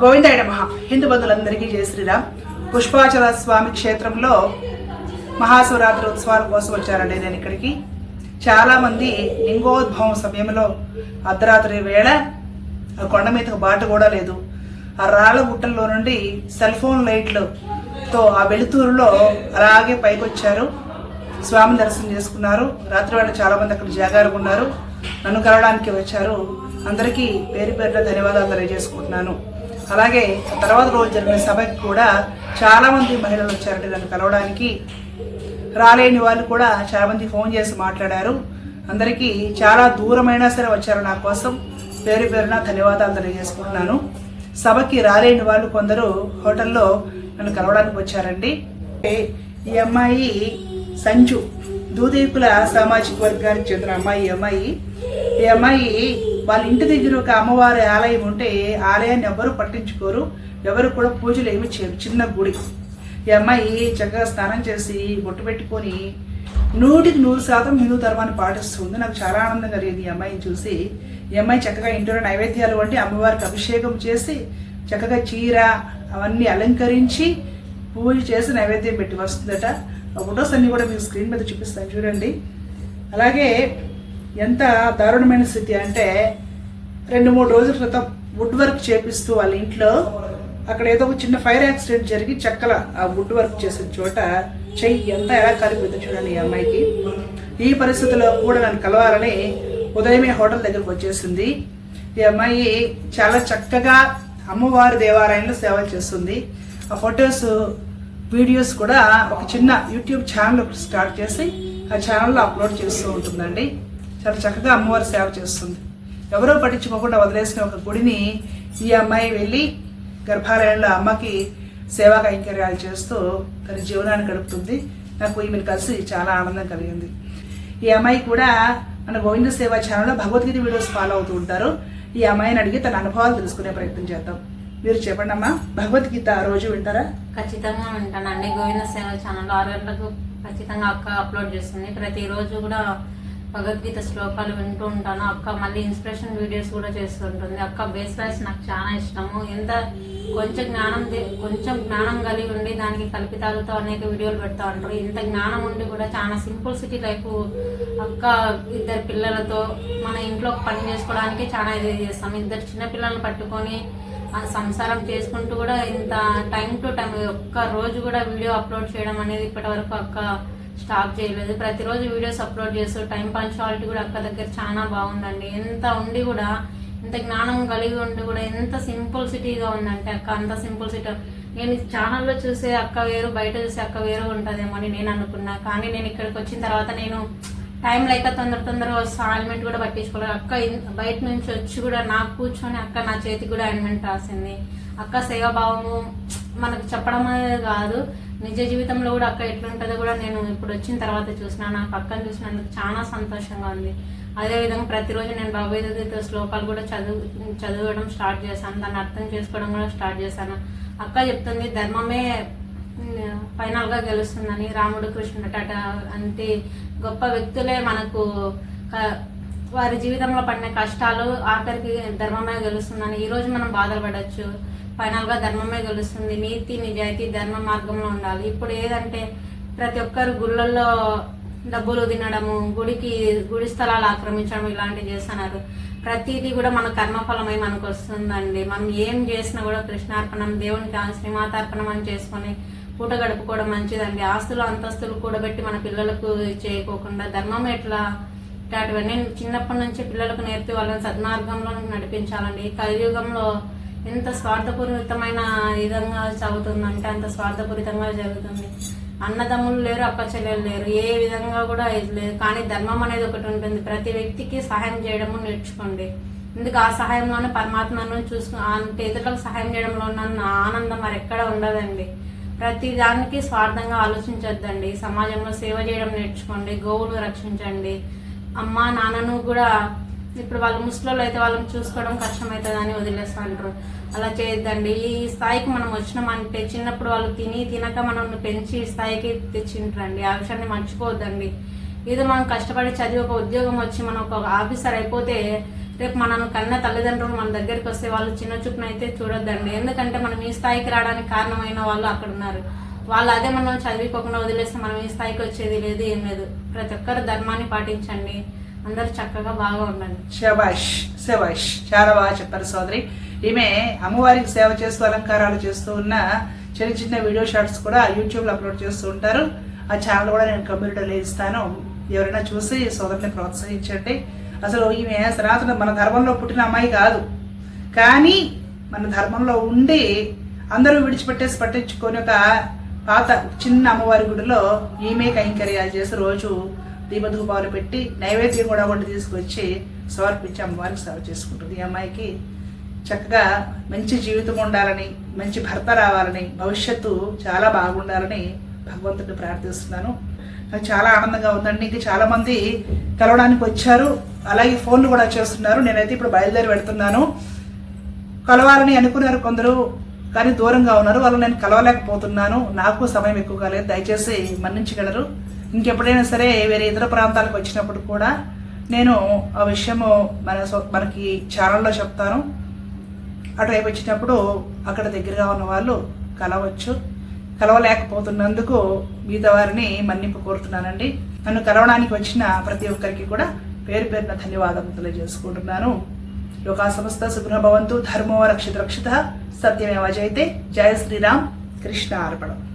గోవిందాయ నమ. హిందూ బంధువులందరికీ జయ శ్రీరామ్. పుష్పాచల స్వామి క్షేత్రంలో మహాశివరాత్రి ఉత్సవాల కోసం వచ్చారండి నేను ఇక్కడికి. చాలామంది లింగోద్భవం సమయంలో అర్ధరాత్రి వేళ ఆ కొండ మీదకు బాట కూడా లేదు. ఆ రాళ్ళ గుట్టల్లో నుండి సెల్ ఫోన్ లైట్లతో ఆ వెలుతూరులో అలాగే పైకి వచ్చారు స్వామి దర్శనం చేసుకున్నారు. రాత్రి వేళ చాలామంది అక్కడ జాగారు ఉన్నారు. నన్ను కలవడానికి వచ్చారు అందరికీ పేరు పేరున ధన్యవాదాలు తెలియజేసుకుంటున్నాను. అలాగే తర్వాత రోజు జరిగిన సభకి కూడా చాలామంది మహిళలు వచ్చారండి నన్ను కలవడానికి. రాలేని వాళ్ళు కూడా చాలామంది ఫోన్ చేసి మాట్లాడారు. అందరికీ చాలా దూరమైనా సరే వచ్చారు నా కోసం. పేరు పేరున ధన్యవాదాలు తెలియజేసుకుంటున్నాను. సభకి రాలేని వాళ్ళు కొందరు హోటల్లో నన్ను కలవడానికి వచ్చారండి. ఈ అమ్మాయి సంజు దూదీపుల సామాజిక వర్గానికి చెందిన అమ్మాయి ఈ అమ్మాయి. ఈ అమ్మాయి వాళ్ళ ఇంటి దగ్గర ఒక అమ్మవారి ఆలయం ఉంటే ఆలయాన్ని ఎవరు పట్టించుకోరు. ఎవరు కూడా పూజలు ఏమి చేయరు. చిన్న గుడి. ఈ అమ్మాయి చక్కగా స్నానం చేసి బొట్టు పెట్టుకొని నూటికి నూరు శాతం హిందూ ధర్మాన్ని పాటిస్తుంది. నాకు చాలా ఆనందం కలిగింది ఈ అమ్మాయిని చూసి. ఈ అమ్మాయి చక్కగా ఇంట్లో నైవేద్యాలు వంటి అమ్మవారికి అభిషేకం చేసి చక్కగా చీర అవన్నీ అలంకరించి పూజ చేసి నైవేద్యం పెట్టి వస్తుందట. ఆ ఫొటోస్ అన్నీ కూడా మీకు స్క్రీన్ మీద చూపిస్తాను. చూడండి. అలాగే ఎంత దారుణమైన స్థితి అంటే రెండు మూడు రోజుల క్రితం వుడ్ వర్క్ చేపిస్తూ వాళ్ళ ఇంట్లో అక్కడ ఏదో ఒక చిన్న ఫైర్ యాక్సిడెంట్ జరిగి చెక్కల ఆ వుడ్ వర్క్ చేసిన చోట చెయ్యి ఎంత ఎలా కాలిపోయిందో చూడండి ఈ అమ్మాయికి. ఈ పరిస్థితిలో కూడా నన్ను కలవాలని ఉదయమే హోటల్ దగ్గరకు వచ్చేసింది. ఈ అమ్మాయి చాలా చక్కగా అమ్మవారి దేవాలయంలో సేవలు చేస్తుంది. ఆ ఫొటోస్ వీడియోస్ కూడా ఒక చిన్న యూట్యూబ్ ఛానల్ స్టార్ట్ చేసి ఆ ఛానల్లో అప్లోడ్ చేస్తూ ఉంటుందండి. చాలా చక్కగా అమ్మవారి సేవ చేస్తుంది. ఎవరో పట్టించుకోకుండా వదిలేసిన ఒక గుడిని ఈ అమ్మాయి వెళ్ళి గర్భాలయంలో అమ్మకి సేవా కైంకర్యాలు చేస్తూ తన జీవనాన్ని గడుపుతుంది. నాకు ఈమెను కలిసి చాలా ఆనందం కలిగింది. ఈ అమ్మాయి కూడా మన గోవింద సేవా ఛానల్లో భగవద్గీత వీడియోస్ ఫాలో అవుతూ ఉంటారు. ఈ అమ్మాయిని అడిగి తన అనుభవాలు తెలుసుకునే ప్రయత్నం చేద్దాం. మీరు చెప్పండి అమ్మా భగవద్గీత ఆ రోజు వింటారా? ఖచ్చితంగా వింటానండి గోవింద సేవ ఛానల్ ఆరు గంటలకు ఖచ్చితంగా అక్క అప్లోడ్ చేస్తుంది. ప్రతిరోజు కూడా భగవద్గీత శ్లోకాలు వింటూ ఉంటాను. అక్క మళ్ళీ ఇన్స్పిరేషన్ వీడియోస్ కూడా చేస్తుంటుంది. అక్క బేస్ వాయిస్ నాకు చాలా ఇష్టము. ఎంత కొంచెం జ్ఞానం కొంచెం జ్ఞానం కలిగి ఉండి దానికి కల్పితాలతో అనేక వీడియోలు పెడతా ఉంటారు. ఇంత జ్ఞానం ఉండి కూడా చాలా సింపుల్ సిటీ లైఫ్ అక్క ఇద్దరు పిల్లలతో మన ఇంట్లో పని చేసుకోవడానికి చాలా ఇది చేస్తాం. ఇద్దరు చిన్న పిల్లల్ని పట్టుకొని సంసారం చేసుకుంటూ కూడా ఇంత టైం టు టైం ఒక్క రోజు కూడా వీడియో అప్లోడ్ చేయడం అనేది ఇప్పటి వరకు అక్క స్టాప్ చేయలేదు. ప్రతిరోజు వీడియోస్ అప్లోడ్ చేస్తూ టైం పంచువాలిటీ కూడా అక్క దగ్గర చాలా బాగుందండి. ఎంత ఉండి కూడా ఇంత జ్ఞానం కలిగి ఉండి కూడా ఎంత సింపుల్ సిటీగా ఉందంటే అక్క అంత సింపుల్ సిటీ. నేను ఛానల్లో చూసే అక్క వేరు బయట చూసే అక్క వేరు ఉంటుందేమో అని నేను అనుకున్నా. కానీ నేను ఇక్కడికి వచ్చిన తర్వాత నేను టైం లేక తొందర తొందరగా వస్తా ఆయిల్మెంట్ కూడా పట్టించుకోలేదు. అక్క బయట నుంచి వచ్చి కూడా నాకు కూర్చొని అక్క నా చేతికి కూడా ఆయిల్మెంట్ రాసింది. అక్క సేవాభావము మనకు చెప్పడం అనేది కాదు. నిజ జీవితంలో కూడా అక్క ఎట్లుంటుందో కూడా నేను ఇప్పుడు వచ్చిన తర్వాత చూసిన నాకు అక్కని చూసినందుకు చాలా సంతోషంగా ఉంది. అదేవిధంగా ప్రతిరోజు నేను భగవద్గీత శ్లోకాలు కూడా చదువు చదవడం స్టార్ట్ చేశాను. దాన్ని అర్థం చేసుకోవడం కూడా స్టార్ట్ చేశాను. అక్క చెప్తుంది ధర్మమే ఫైనల్గా గెలుస్తుందని రాముడు కృష్ణుడు అట అంటే గొప్ప వ్యక్తులే మనకు వారి జీవితంలో పడిన కష్టాలు ఆఖరికి ధర్మమే గెలుస్తుందని ఈరోజు మనం బాధలు పడవచ్చు ఫైనల్గా ధర్మమే గెలుస్తుంది. నీతి నిజాయితీ ధర్మ మార్గంలో ఉండాలి. ఇప్పుడు ఏదంటే ప్రతి ఒక్కరు గుళ్ళల్లో డబ్బులు తినడము గుడికి గుడి స్థలాలు ఆక్రమించడం ఇలాంటివి చేస్తున్నారు. ప్రతిదీ కూడా మన కర్మఫలమై మనకు వస్తుందండి. మనం ఏం చేసినా కూడా కృష్ణార్పణం దేవునికి శ్రీమాతార్పణం అని చేసుకొని పూట గడుపుకోవడం మంచిదండి. ఆస్తులు అంతస్తులు కూడబెట్టి మన పిల్లలకు చేయకోకుండా ధర్మం ఎట్లా? ఇట్లాంటివన్నీ చిన్నప్పటి నుంచి పిల్లలకు నేర్పి వాళ్ళని సద్మార్గంలో నడిపించాలండి. ఈ కలియుగంలో ఎంత స్వార్థపూరితమైన విధంగా చదువుతుందంటే అంత స్వార్థపూరితంగా జరుగుతుంది అన్నదమ్ములు లేరు అక్క చెల్లెలు లేరు. ఏ విధంగా కూడా ఇది లేదు. కానీ ధర్మం అనేది ఒకటి ఉంటుంది. ప్రతి వ్యక్తికి సహాయం చేయడము నేర్చుకోండి. ఎందుకు ఆ సహాయంలోనే పరమాత్మను చూసుకు పేదలకు సహాయం చేయడంలో ఉన్న ఆనందం మరి ఎక్కడ ఉండదండి. ప్రతి దానికి స్వార్థంగా ఆలోచించొద్దండి. సమాజంలో సేవ చేయడం నేర్చుకోండి. గోవులు రక్షించండి. అమ్మ నాన్నను కూడా ఇప్పుడు వాళ్ళు ముసలోళ్ళు అయితే వాళ్ళని చూసుకోవడం కష్టమవుతుందని వదిలేస్తా అంటారు. అలా చేయొద్దండి. ఈ స్థాయికి మనం వచ్చినామంటే చిన్నప్పుడు వాళ్ళు తిని తినక మనల్ని పెంచి ఈ స్థాయికి తెచ్చింటారండి. ఆ విషయాన్ని మర్చిపోవద్దండి. ఏదో మనం కష్టపడి చదివి ఒక ఉద్యోగం వచ్చి మనం ఒక ఆఫీసర్ అయిపోతే రేపు మనను కన్న తల్లిదండ్రులు మన దగ్గరికి వస్తే వాళ్ళు చిన్న చూపున అయితే చూడొద్దండి. ఎందుకంటే మనం ఈ స్థాయికి రావడానికి కారణమైన వాళ్ళు అక్కడ ఉన్నారు. వాళ్ళు అదే మనం చదివిపోకుండా వదిలేస్తే మనం ఈ స్థాయికి వచ్చేది లేదు ఏం లేదు. ప్రతి ఒక్కరు ధర్మాన్ని పాటించండి. అందరూ చక్కగా బాగా ఉండండి శబాష్ శబాష్ చాలా బాగా చెప్పారు సోదరి. ఈమె అమ్మవారికి సేవ చేస్తూ అలంకారాలు చేస్తూ ఉన్న చిన్న చిన్న వీడియో షార్ట్స్ కూడా యూట్యూబ్లో అప్లోడ్ చేస్తూ ఉంటారు. ఆ ఛానల్ కూడా నేను కమ్యూనిటీలో ఇస్తాను ఎవరైనా చూసి సోదరుని ప్రోత్సహించండి. అసలు ఈమె సనాతన మన ధర్మంలో పుట్టిన అమ్మాయి కాదు. కానీ మన ధర్మంలో ఉండి అందరూ విడిచిపెట్టేసి పట్టించుకొని ఒక పాత చిన్న అమ్మవారి గుడిలో ఈమె కైంకర్యాలు చేసి రోజు దీపధూపాలు పెట్టి నైవేద్యం కూడా వండి తీసుకొచ్చి సమర్పించి అమ్మవారికి సేవ చేసుకుంటుంది. ఈ అమ్మాయికి చక్కగా మంచి జీవితం ఉండాలని మంచి భర్త రావాలని భవిష్యత్తు చాలా బాగుండాలని భగవంతుడిని ప్రార్థిస్తున్నాను. నాకు చాలా ఆనందంగా ఉందండి. ఇంకా చాలామంది కలవడానికి వచ్చారు. అలాగే ఫోన్లు కూడా చేస్తున్నారు. నేనైతే ఇప్పుడు బయలుదేరి వెళ్తున్నాను. కలవాలని అనుకున్నారు కొందరు. కానీ దూరంగా ఉన్నారు. వాళ్ళు నేను కలవలేకపోతున్నాను. నాకు సమయం ఎక్కువగా లేదు. దయచేసి మన్నించగలరు. ఇంకెప్పుడైనా సరే వేరే ఇతర ప్రాంతాలకు వచ్చినప్పుడు కూడా నేను ఆ విషయము మన మనకి ఛానల్లో చెప్తాను. అటువైపు వచ్చినప్పుడు అక్కడ దగ్గరగా ఉన్న వాళ్ళు కలవచ్చు. కలవలేకపోతున్నందుకు మిగతా వారిని మన్నింపు కోరుతున్నానండి. నన్ను కలవడానికి వచ్చిన ప్రతి ఒక్కరికి కూడా పేరు పేరున ధన్యవాదాలు తెలియజేసుకుంటున్నాను. लोका समस्त सुगुण भवंतु धर्मो रक्षित रक्षित सत्यमेव जयते। जय श्रीराम कृष्ण अर्पणम